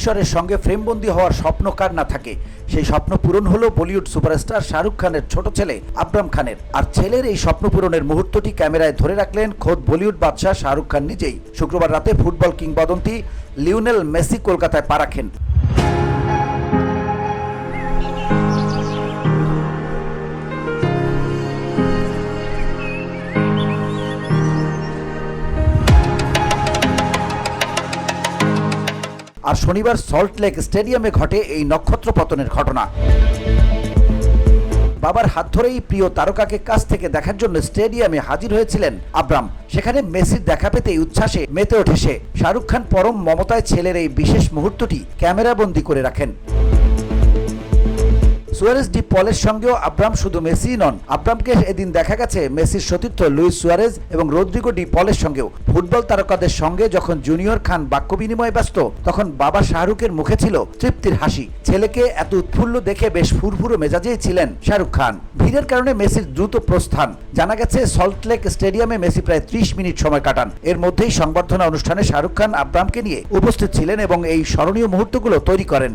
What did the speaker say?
ঈশ্বরের সঙ্গে ফ্রেমবন্দি হওয়ার স্বপ্ন কার না থাকে? সেই স্বপ্ন পূরণ হলো বলিউড সুপারস্টার শাহরুখ খানের ছোট ছেলে আব্রাম খানের। আর ছেলের এই স্বপ্ন পূরণের মুহূর্তটি ক্যামেরায় ধরে রাখলেন খোদ বলিউড বাদশাহ শাহরুখ খান নিজেই। শুক্রবার রাতে ফুটবল কিংবদন্তি লিওনেল মেসি কলকাতায় পা রাখেন। আর শনিবার সল্টলেক স্টেডিয়ামে ঘটে এই নক্ষত্র পতনের ঘটনা। বাবার হাত ধরেই প্রিয় তারকাকে কাছ থেকে দেখার জন্য স্টেডিয়ামে হাজির হয়েছিলেন আব্রাম। সেখানে মেসির দেখা পেতেই উচ্ছ্বাসে মেতে ওঠে সে। শাহরুখ খান পরম মমতায় ছেলের এই বিশেষ মুহূর্তটি ক্যামেরাবন্দি করে রাখেন। সুয়ারেজ ডি পলের সঙ্গেও আব্রাম শুধু মেসি নন, আব্রামকে এদিন দেখা গেছে মেসির সতীর্থ লুইস সুয়ারেজ এবং রদ্রিগো ডি পলের সঙ্গেও। ফুটবল তারকাদের সঙ্গে যখন জুনিয়র খান বাক্য বিনিময়ে ব্যস্ত, তখন বাবা শাহরুখের মুখে ছিল তৃপ্তির হাসি। ছেলেকে এত উৎফুল্ল দেখে বেশ ফুরফুরো মেজাজেই ছিলেন শাহরুখ খান। ভিড়ের কারণে মেসির দ্রুত প্রস্থান। জানা গেছে সল্টলেক স্টেডিয়ামে মেসি প্রায় ত্রিশ মিনিট সময় কাটান। এর মধ্যেই সংবর্ধনা অনুষ্ঠানে শাহরুখ খান আব্রামকে নিয়ে উপস্থিত ছিলেন এবং এই স্মরণীয় মুহূর্তগুলো তৈরি করেন।